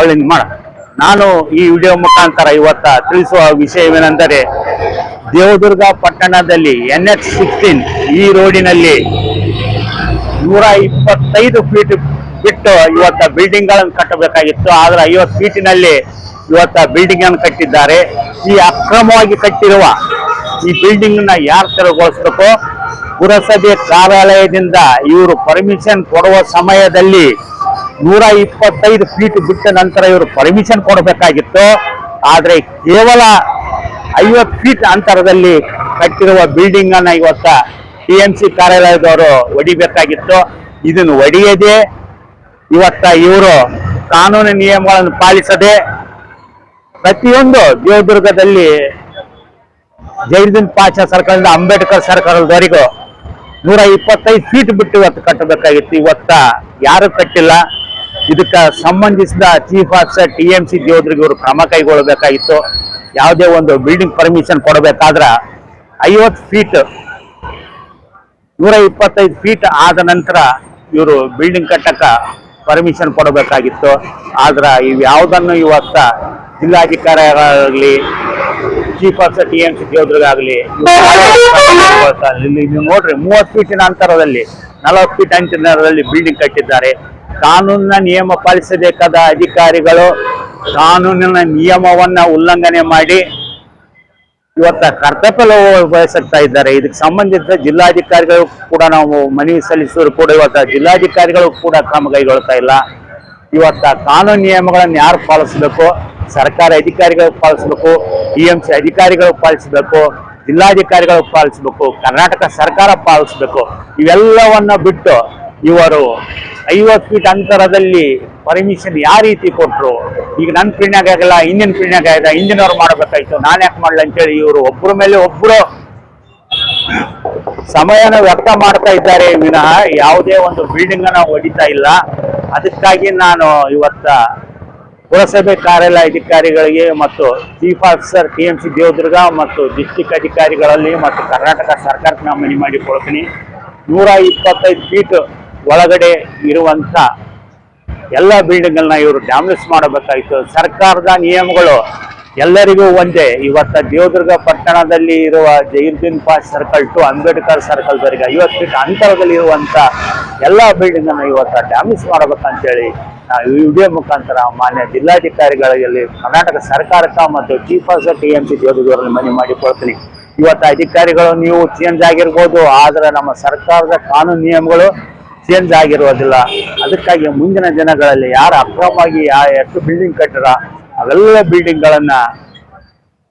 ಒಳ್ಳೆ ಮಾಡ. ನಾನು ಈ ವಿಡಿಯೋ ಮುಖಾಂತರ ಇವತ್ತ ತಿಳಿಸುವ ವಿಷಯವೇನೆಂದರೆ, ದೇವದುರ್ಗ ಪಟ್ಟಣದಲ್ಲಿ ಎನ್ ಎಚ್ ಸಿಕ್ಸ್ಟೀನ್ ಈ ರೋಡಿನಲ್ಲಿ ನೂರ ಇಪ್ಪತ್ತೈದು ಫೀಟ್ ಬಿಟ್ಟು ಇವತ್ತ ಬಿಲ್ಡಿಂಗ್ಗಳನ್ನು ಕಟ್ಟಬೇಕಾಗಿತ್ತು. ಆದ್ರೆ ಐವತ್ತು ಫೀಟಿನಲ್ಲಿ ಇವತ್ತ ಬಿಲ್ಡಿಂಗ್ ಅನ್ನು ಕಟ್ಟಿದ್ದಾರೆ. ಈ ಅಕ್ರಮವಾಗಿ ಕಟ್ಟಿರುವ ಈ ಬಿಲ್ಡಿಂಗ್ನ ಯಾರು ತೆರವುಗೊಳಿಸಬೇಕು? ಪುರಸಭೆ ಕಾರ್ಯಾಲಯದಿಂದ ಇವರು ಪರ್ಮಿಷನ್ ಕೊಡುವ ಸಮಯದಲ್ಲಿ ನೂರ ಇಪ್ಪತ್ತೈದು ಫೀಟ್ ಬಿಟ್ಟ ನಂತರ ಇವರು ಪರ್ಮಿಷನ್ ಕೊಡಬೇಕಾಗಿತ್ತು. ಆದರೆ ಕೇವಲ ಐವತ್ತು ಫೀಟ್ ಅಂತರದಲ್ಲಿ ಕಟ್ಟಿರುವ ಬಿಲ್ಡಿಂಗ್ ಅನ್ನ ಇವತ್ತ ಟಿ ಎಂ ಸಿ ಕಾರ್ಯಾಲಯದವರು ಒಡಿಬೇಕಾಗಿತ್ತು. ಇದನ್ನು ಒಡೆಯದೆ ಇವತ್ತ ಇವರು ಕಾನೂನು ನಿಯಮಗಳನ್ನು ಪಾಲಿಸದೆ ಪ್ರತಿಯೊಂದು ದೇವದುರ್ಗದಲ್ಲಿ ಜೈನುದ್ದೀನ್ ಪಾಷಾ ಸರ್ಕಾರದಿಂದ ಅಂಬೇಡ್ಕರ್ ಸರ್ಕಾರದವರೆಗೂ ನೂರ ಇಪ್ಪತ್ತೈದು ಫೀಟ್ ಬಿಟ್ಟು ಇವತ್ತು ಕಟ್ಟಬೇಕಾಗಿತ್ತು. ಇವತ್ತ ಯಾರು ಕಟ್ಟಿಲ್ಲ. ಇದಕ್ಕೆ ಸಂಬಂಧಿಸಿದ chief officer T M C ಜೋದ್ರಿಗೆ ಇವರು ಕ್ರಮ ಕೈಗೊಳ್ಳಬೇಕಾಗಿತ್ತು. ಯಾವುದೇ ಒಂದು ಬಿಲ್ಡಿಂಗ್ ಪರ್ಮಿಷನ್ ಕೊಡಬೇಕಾದ್ರೆ ಐವತ್ತು ಫೀಟ್ ನೂರ ಇಪ್ಪತ್ತೈದು ಫೀಟ್ ಆದ ನಂತರ ಇವರು ಬಿಲ್ಡಿಂಗ್ ಕಟ್ಟಕ್ಕೆ ಪರ್ಮಿಷನ್ ಕೊಡಬೇಕಾಗಿತ್ತು. ಆದ್ರೆ ಇವು ಯಾವುದನ್ನು ಇವತ್ತ ಜಿಲ್ಲಾಧಿಕಾರಿಗಳಾಗಲಿ chief officer T M C ಜೋದ್ರಿಗಾಗಲಿ ನೀವು ನೋಡ್ರಿ, ಮೂವತ್ತು ಫೀಟಿನ ಅಂತರದಲ್ಲಿ ನಲವತ್ತು ಫೀಟ್ ಅಂತರದಲ್ಲಿ ಬಿಲ್ಡಿಂಗ್ ಕಟ್ಟಿದ್ದಾರೆ. ಕಾನೂನಿನ ನಿಯಮ ಪಾಲಿಸಬೇಕಾದ ಅಧಿಕಾರಿಗಳು ಕಾನೂನಿನ ನಿಯಮವನ್ನ ಉಲ್ಲಂಘನೆ ಮಾಡಿ ಇವತ್ತ ಕರ್ತವ್ಯ ಬಯಸುತ್ತಾ ಇದ್ದಾರೆ. ಇದಕ್ಕೆ ಸಂಬಂಧಿಸಿದ ಜಿಲ್ಲಾಧಿಕಾರಿಗಳು ಕೂಡ ನಾವು ಮನವಿ ಸಲ್ಲಿಸಿದ್ರು ಕೂಡ ಇವತ್ತ ಜಿಲ್ಲಾಧಿಕಾರಿಗಳು ಕೂಡ ಕ್ರಮ ಕೈಗೊಳ್ತಾ ಇಲ್ಲ. ಇವತ್ತ ಕಾನೂನು ನಿಯಮಗಳನ್ನು ಯಾರು ಪಾಲಿಸಬೇಕು? ಸರ್ಕಾರಿ ಅಧಿಕಾರಿಗಳು ಪಾಲಿಸಬೇಕು ಇ ಎಂ ಸಿ ಅಧಿಕಾರಿಗಳು ಪಾಲಿಸಬೇಕು, ಜಿಲ್ಲಾಧಿಕಾರಿಗಳು ಪಾಲಿಸಬೇಕು, ಕರ್ನಾಟಕ ಸರ್ಕಾರ ಪಾಲಿಸಬೇಕು. ಇವೆಲ್ಲವನ್ನ ಬಿಟ್ಟು ಇವರು ಐವತ್ತು ಫೀಟ್ ಅಂತರದಲ್ಲಿ ಪರ್ಮಿಷನ್ ಯಾವ ರೀತಿ ಕೊಟ್ರು? ಈಗ ನನ್ನ ಪೀಣ್ಯಾಗ ಆಗಲ್ಲ ಇಂಜಿನ್ ಪೀಣ್ಯಾಗ ಆಗಿದೆ ಇಂಜಿನ್ ಅವ್ರು ಮಾಡ್ಬೇಕಾಯ್ತು. ನಾನು ಯಾಕೆ ಮಾಡಲ್ಲ ಅಂತೇಳಿ ಇವರು ಒಬ್ಬರ ಮೇಲೆ ಒಬ್ಬರು ಸಮಯನ ವ್ಯಕ್ತ ಮಾಡ್ತಾ ಇದ್ದಾರೆ. ವಿನಃ ಯಾವುದೇ ಒಂದು ಬಿಲ್ಡಿಂಗ್ ಅನ್ನ ಹೊಡಿತಾ ಇಲ್ಲ. ಅದಕ್ಕಾಗಿ ನಾನು ಇವತ್ತ ಪುರಸಭೆ ಕಾರ್ಯಾಲಯ ಅಧಿಕಾರಿಗಳಿಗೆ ಮತ್ತು chief officer T M C Devadurga ಮತ್ತು ಡಿಸ್ಟಿಕ್ ಅಧಿಕಾರಿಗಳಲ್ಲಿ ಮತ್ತು ಕರ್ನಾಟಕ ಸರ್ಕಾರಕ್ಕೆ ನಾನು ಮನವಿ ಮಾಡಿಕೊಳ್ತೀನಿ. ನೂರ ಇಪ್ಪತ್ತೈದು ಫೀಟ್ ಒಳಗಡೆ ಇರುವಂತ ಎಲ್ಲ ಬಿಲ್ಡಿಂಗ್ಗಳನ್ನ ಇವರು ಡ್ಯಾಮೇಜ್ ಮಾಡಬೇಕಾಗಿತ್ತು ಸರ್ಕಾರದ ನಿಯಮಗಳು ಎಲ್ಲರಿಗೂ ಒಂದೇ. ಇವತ್ತ ದೇವದುರ್ಗ ಪಟ್ಟಣದಲ್ಲಿ ಇರುವ ಜೈರ್ದಿನ್ ಪಾಸ್ ಸರ್ಕಲ್ ಟು ಅಂಬೇಡ್ಕರ್ ಸರ್ಕಲ್ವರೆಗೆ ಐವತ್ತು ಫೀಟ್ ಅಂತರದಲ್ಲಿ ಇರುವಂತ ಎಲ್ಲ ಬಿಲ್ಡಿಂಗ್ ಅನ್ನ ಇವತ್ತ ಡ್ಯಾಮೇಜ್ ಮಾಡಬೇಕಂತೇಳಿ ನಾವು ಈ ವಿಡಿಯೋ ಮುಖಾಂತರ ಮಾನ್ಯ ಜಿಲ್ಲಾಧಿಕಾರಿಗಳಲ್ಲಿ ಕರ್ನಾಟಕ ಸರ್ಕಾರಕ್ಕೆ ಮತ್ತು chief of T M C ದೇವದುರ್ಗರಲ್ಲಿ ಮನವಿ ಮಾಡಿಕೊಳ್ತೀನಿ ಇವತ್ತು ಅಧಿಕಾರಿಗಳು ನೀವು ಚೇಂಜ್ ಆಗಿರ್ಬೋದು, ಆದ್ರೆ ನಮ್ಮ ಸರ್ಕಾರದ ಕಾನೂನು ನಿಯಮಗಳು ಚೇಂಜ್ ಆಗಿರೋದಿಲ್ಲ ಅದಕ್ಕಾಗಿ ಮುಂದಿನ ದಿನಗಳಲ್ಲಿ ಯಾರು ಅಕ್ರಮವಾಗಿ ಎಷ್ಟು ಬಿಲ್ಡಿಂಗ್ ಕಟ್ಟರ ಅವೆಲ್ಲ ಬಿಲ್ಡಿಂಗ್ಗಳನ್ನು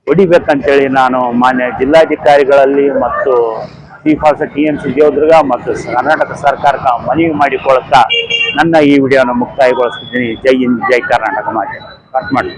ಹೊಡಿಬೇಕಂತೇಳಿ ನಾನು ಮಾನ್ಯ ಜಿಲ್ಲಾಧಿಕಾರಿಗಳಲ್ಲಿ ಮತ್ತು chief of T M C Devadurga ಮತ್ತು ಕರ್ನಾಟಕ ಸರ್ಕಾರಕ್ಕೆ ಮನವಿ ಮಾಡಿಕೊಳ್ಳುತ್ತಾ ನನ್ನ ಈ ವಿಡಿಯೋನ ಮುಕ್ತಾಯಗೊಳಿಸ್ತಿದ್ದೀನಿ. ಜೈ ಹಿಂದ್, ಜೈ ಕರ್ನಾಟಕ ಮಾಡಿ ಕಟ್ ಮಾಡಿ.